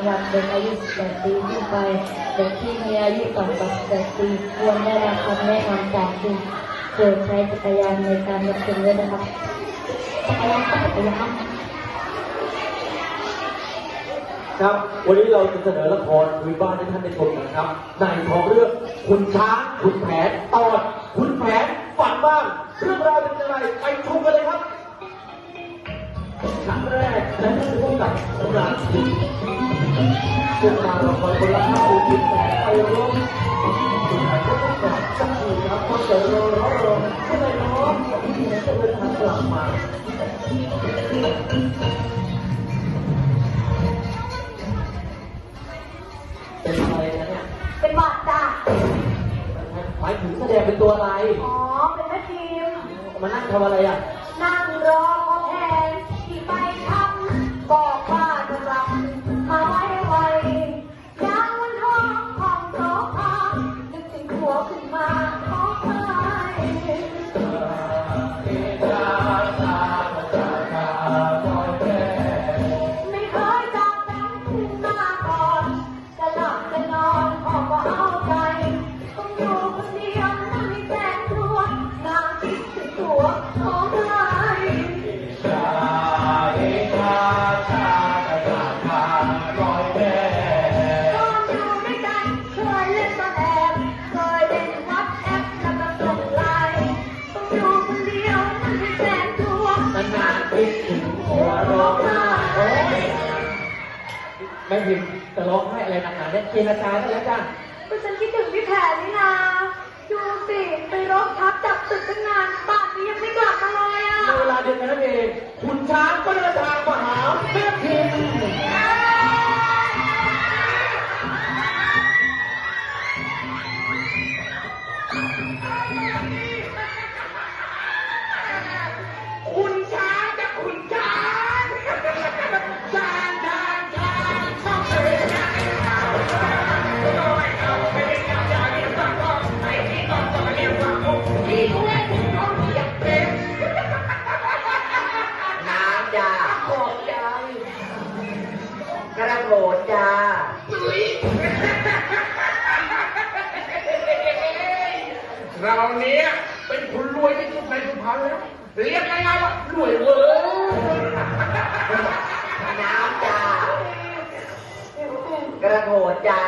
สำหรับเด็กอายุ 18 ปีขึ้นไป เด็กที่มีอายุต่ำกว่า18ปีควรได้รับคำแนะนำจากคุณโปรดใช้จักรยานในการรับชมด้วยนะครับจักรยานจักรยานครับ วันนี้เราจะเสนอละครคุยบ้านให้ท่านได้ชมนะครับ ในของเรื่องคุณช้างคุณแผนตอนคุณแผนฝันบ้างเรื่องราวเป็นยังไงไปชมกันเลยครับ ครั้งแรกและท่านผู้กำกับสำหรับคุณพวกเราละครคนละห้าปูกินแต่ไปร่วมคุณแผนก็ต้องแบบสักทีครับพอเจอรอรอรอก็เลยน้องกับพี่แผนก็เดินทางกลับมาเป็นอะไรนะเนี่ยเป็นบาดจ้ะหมายถึงแสดงเป็นตัวอะไร อ๋อ เป็นแม่ทีมมานั่งทำอะไรอะ นั่งรอพอแทน ที่ไพิมพ์จะร้องไห้อะไรหนักหนาเนี่ยเจรจาได้แล้วจ้าก็ฉันคิดถึงพี่แผนนี่นาดูสิไปรบทับจับตึกตั้งนานป่านนี้ยังไม่กลับมาเลยอะในเวลาเดียวกันนั่นเองคุณช้างก็เดินทางมาหา เราเนี้เป็นคนรวยที่สุดในสุพรรณแล้วเรียกง่ายๆว่ารวยเวอร์น้ำจ้ากระโดดจ้า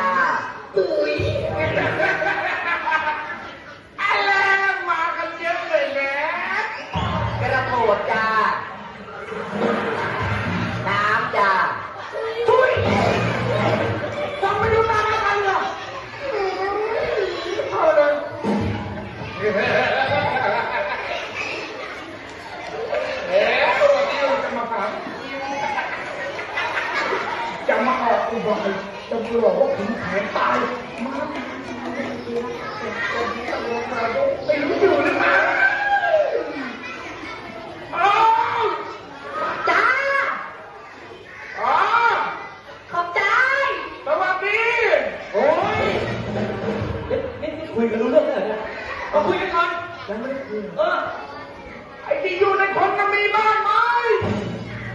จะบอกว่าถึงแขนตายมาไม่รู้อยู่หรือเปล่าอ้าวจ้าอ๋อขอบใจ สวัสดี โอ้ยนี่นี่คุยกันรู้เรื่องแล้วเหรนี่ยมาคุยกันก่อนยังไม่ได้คุยเออ ไอ้ที่อยู่ในคนมันมีบ้านไหม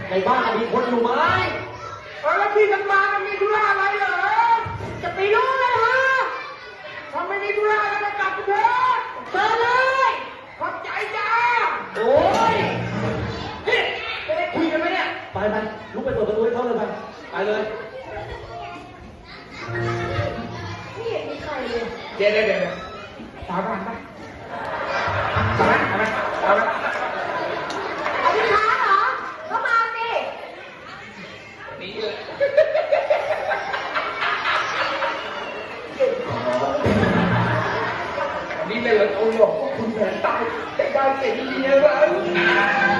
ในบ้านมีคนอยู่ไหมเออแล้วที่มันมามันมีธุระอะไรเหรอ ไปรู้เลยฮะถ้าไม่มีธุระแล้วก็กลับไปเถอะเชิญเลยขอบใจจ้าโอ้ยนี่ไม่ได้คุยกันไหมเนี่ย ไปไปลุกไปเปิดประตูให้เขาเลยไป ไปเลยไม่เห็นมีใครเลยเดี๋ยวเดี๋ยวเดี๋ยวสาบานปะ นตา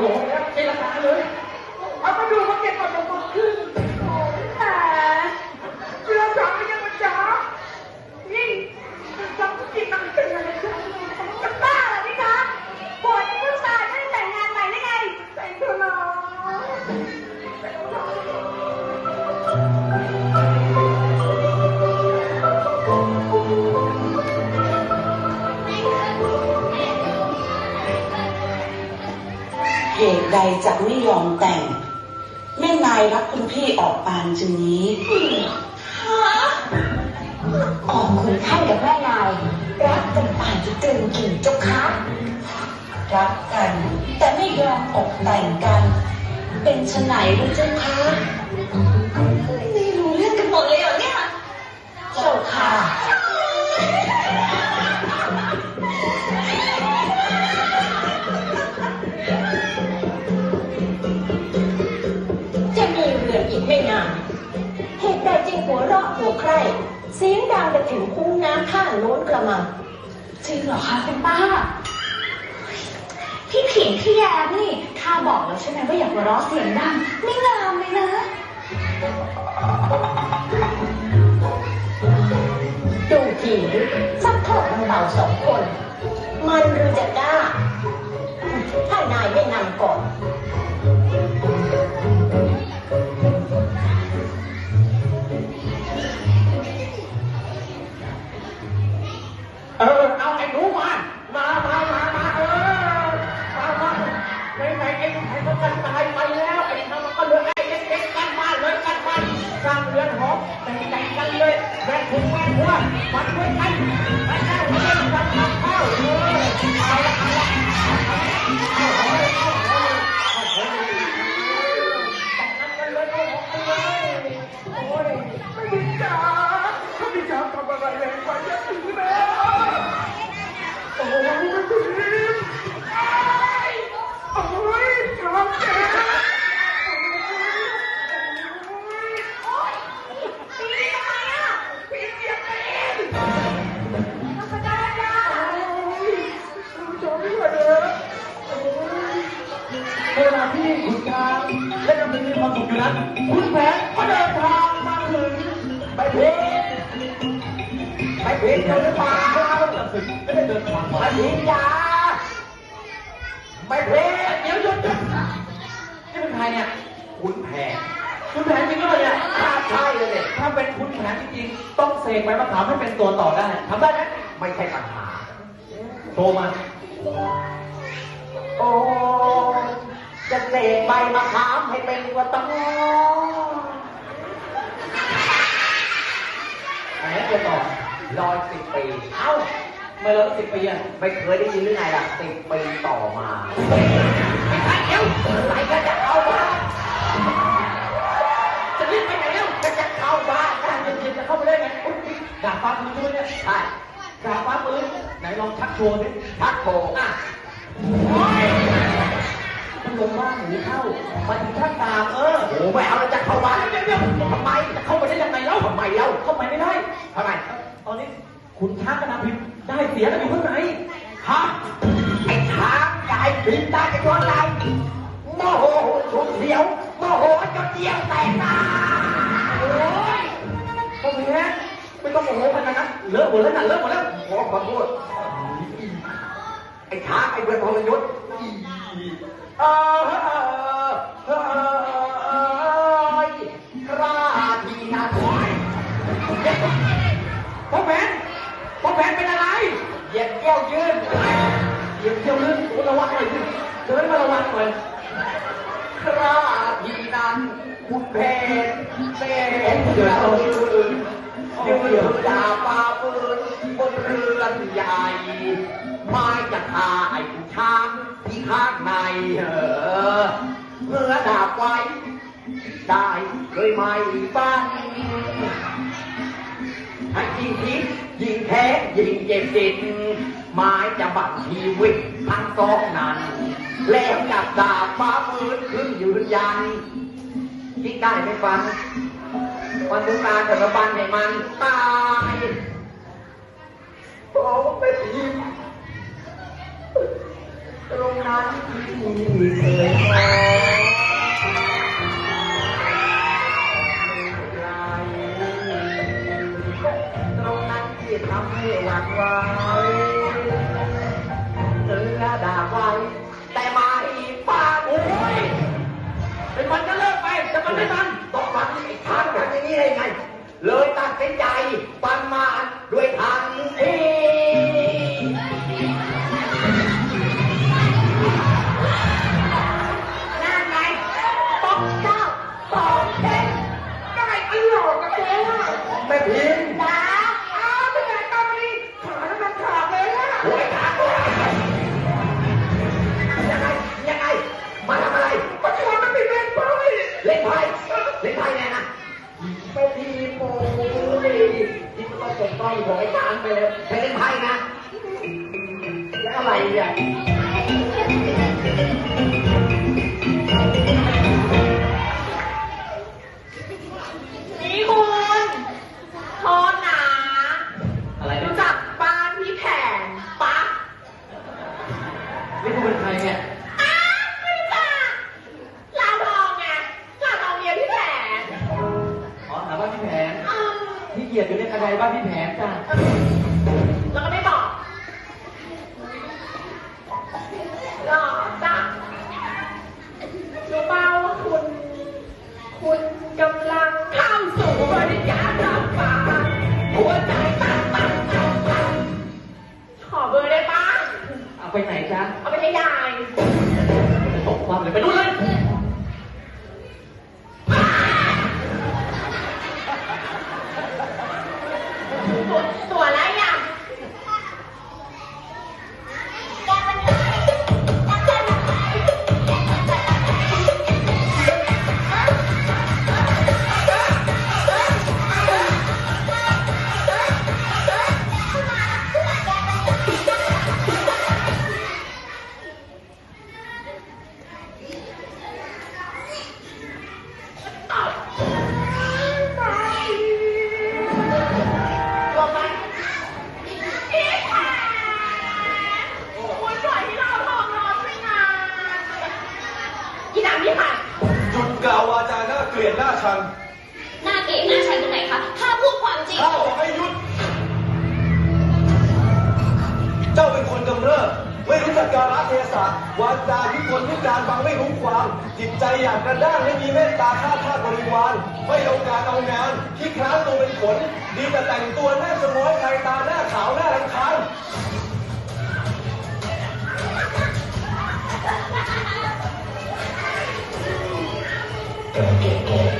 ไม่ต้องแล้วไม่รจาเลยเอาไปดูมาเก็บก่อนจะหมดขึ้นโอ้ยแต่เชื่อจ๋าไม่ยังมาจ๋านี่จังจริงนังเป็นอะไรจ๊ะจะบ้าเหรอพี่คะปวดเพิ่งตายไม่ได้แต่งงานใหม่ได้ไงแต่งเถอะนะแต่งเถอะเจะไม่ยอมแต่ง แม่นายรักคุณพี่ออกปานจึงนี้ ออกคุณท่านกับแม่นาย รักกันป่านจะเกินกิ่งเจ้าคะรักกัน แต่ไม่ยอมออกแต่งกัน เป็นชะไหนรู้เจ้าคะนี่รู้เรื่องกันหมดเลยเหรอเนี่ย เจ้าค่ะจะ หัวเราะหัวใครเสียงดังไปถึงคุ้งน้ำข้างโน้นกระมังจริงเหรอคะคุณป้า พี่ผิงพี่แยมนี่ข้าบอกแล้วใช่ไหมว่าอย่าหัวเราะเสียงดังไม่งามเลยนะ ดูทีสักเถอะมันเบาสองคน มันหรือจะกล้า ถ้านายไม่นำก่อน เวลาที่ขุนช้างและดำเนินมีความสุขอยู่นั้นคุณแผนก็เดินทางมาถึงไปเพชรไปเพชรเดินทางมาถึงไม่ได้เดินทางมาถึงยาไปเพชรเดี๋ยวหยุดนี่เป็นใครเนี่ยคุณแผนคุณแผนจริงหรือเปล่าเนี่ยถ้าใช่เลยเนี่ยถ้าเป็นคุณแผนจริงๆต้องเสกใบมะขามให้เป็นตัวต่อได้ทำได้ไหมไม่ใช่ปัญหาโทรมาโอ้ จะเสกใบมะขามให้เป็นตัวต้องไหนตัวต่อรอยสิบปี เอ้าเมื่อร้อยสิบปีอะไม่เคยได้ยินหรือไงล่ะสิบปีต่อมาไม่ใช่เดี๋ยวไหนก็จะเข้าบ้านจะรีบไปไหนเร็วจะจะเข้าบ้านนะเย็นๆจะเข้าไปได้ไงอุ๊ยดาบฟ้าปืนใช่ไหมเนี่ยใช่ดาบฟ้าปืนไหนลองชักโชว์ดิชักโชว์อะ ลงบ้านหนีเข้ามาถึงข้างตามเออโอ้ไม่เอาแล้วจะเข้าบ้านเดี๋ยวเดี๋ยวทำไมจะเข้าไปได้ยังไงเล่าทำไมเล่าเข้าไปไม่ได้ทำไมตอนนี้คุณช้างกับนางพิมพ์ได้เสียกันอยู่ข้างในฮะไอ้ช้างกับไอ้พิมพ์ได้กันย้อนหลังโมโหชุนเสียวโมโหจนเดียวแตกตาโอ้ยพ่อแม่ไม่ต้องโมโหขนาดนั้นเลอะหมดแล้วนะเลอะหมดแล้วขอขอโทษไอ้ช้างไอ้เวรพลยุทธ์เอ อเออเออกล้าทีนาถอยพ่อแผนพ่อแผนเป็นอะไร เหยียดเกี้ยวยืนเหยียดเกี้ยวยืนระวังหน่อยสิเดินมาระวังหน่อยกล้าทีนั้นคุณแผนเป็นเดือดร้อนยืนดาปาปืนบนเรือนใหญ่ ไม้จะฆ่าไอ้ผู้ช้าง ภาคในเออเมื่อดาบไว้ได้เลยไม่ฟังให้ยิงพิษยิงแท้ยิงเจ็บจิตหมายจะบังชีวิตทั้งตองนั้น แล้วจับดาบฟ้ามืดขึ้นยืนยันคิดได้ไม่ฟังวันทุกการแต่ละวันให้มันตายโอ้ไม่ดี ตรงนั้นที่เคยมองตรงนั้นที่ทำให้หวั่นไหว ของไอ้ตานไปเลยไปเล่นไพ่นะแล้วอะไรเนี่ย Lord. าชังหน้าเก๋หน้าชังตรงไหนคะข้าพูดความจริงข้าบอกให้หยุด เจ้าเป็นคนกำเริบไม่รู้จักการะเทศะวาจาที่คนพิการฟังไม่รู้ความ จิตใจอยางกระด้างไม่มีเมตตาข้าทาสบริวารไม่เอาการเอางานที่คร้าตัวเป็นขนดีแต่แต่งตัวหน้าสมอยใครตาหน้าขาวหน้ารังคันแก่แก่